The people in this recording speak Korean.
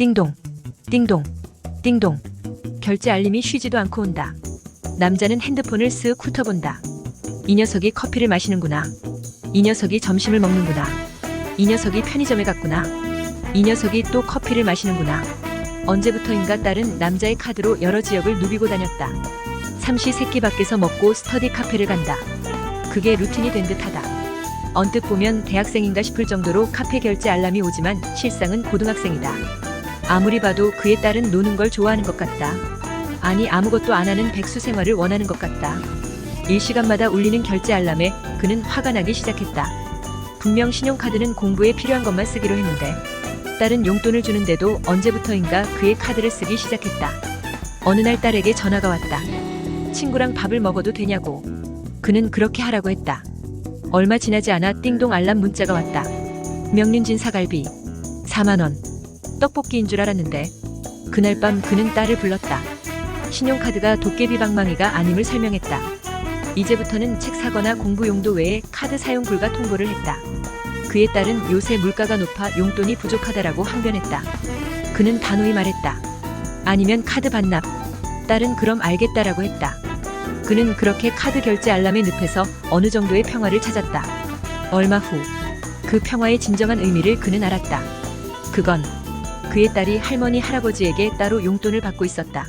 띵동, 띵동, 띵동. 결제 알림이 쉬지도 않고 온다. 남자는 핸드폰을 쓱 훑어본다. 이 녀석이 커피를 마시는구나. 이 녀석이 점심을 먹는구나. 이 녀석이 편의점에 갔구나. 이 녀석이 또 커피를 마시는구나. 언제부터인가 딸은 남자의 카드로 여러 지역을 누비고 다녔다. 삼시 세끼 밖에서 먹고 스터디 카페를 간다. 그게 루틴이 된 듯하다. 언뜻 보면 대학생인가 싶을 정도로 카페 결제 알람이 오지만 실상은 고등학생이다. 아무리 봐도 그의 딸은 노는 걸 좋아하는 것 같다. 아니 아무것도 안 하는 백수 생활을 원하는 것 같다. 일시간마다 울리는 결제 알람에 그는 화가 나기 시작했다. 분명 신용카드는 공부에 필요한 것만 쓰기로 했는데 딸은 용돈을 주는데도 언제부터인가 그의 카드를 쓰기 시작했다. 어느 날 딸에게 전화가 왔다. 친구랑 밥을 먹어도 되냐고. 그는 그렇게 하라고 했다. 얼마 지나지 않아 띵동 알람 문자가 왔다. 명륜진 사갈비 4만 원. 떡볶이인 줄 알았는데 그날 밤 그는 딸을 불렀다. 신용카드가 도깨비 방망이가 아님을 설명했다. 이제부터는 책 사거나 공부 용도 외에 카드 사용 불가 통보를 했다. 그의 딸은 요새 물가가 높아 용돈이 부족하다라고 항변했다. 그는 단호히 말했다. 아니면 카드 반납. 딸은 그럼 알겠다라고 했다. 그는 그렇게 카드 결제 알람의 늪에서 어느 정도의 평화를 찾았다. 얼마 후, 그 평화의 진정한 의미를 그는 알았다. 그건 그의 딸이 할머니 할아버지에게 따로 용돈을 받고 있었다.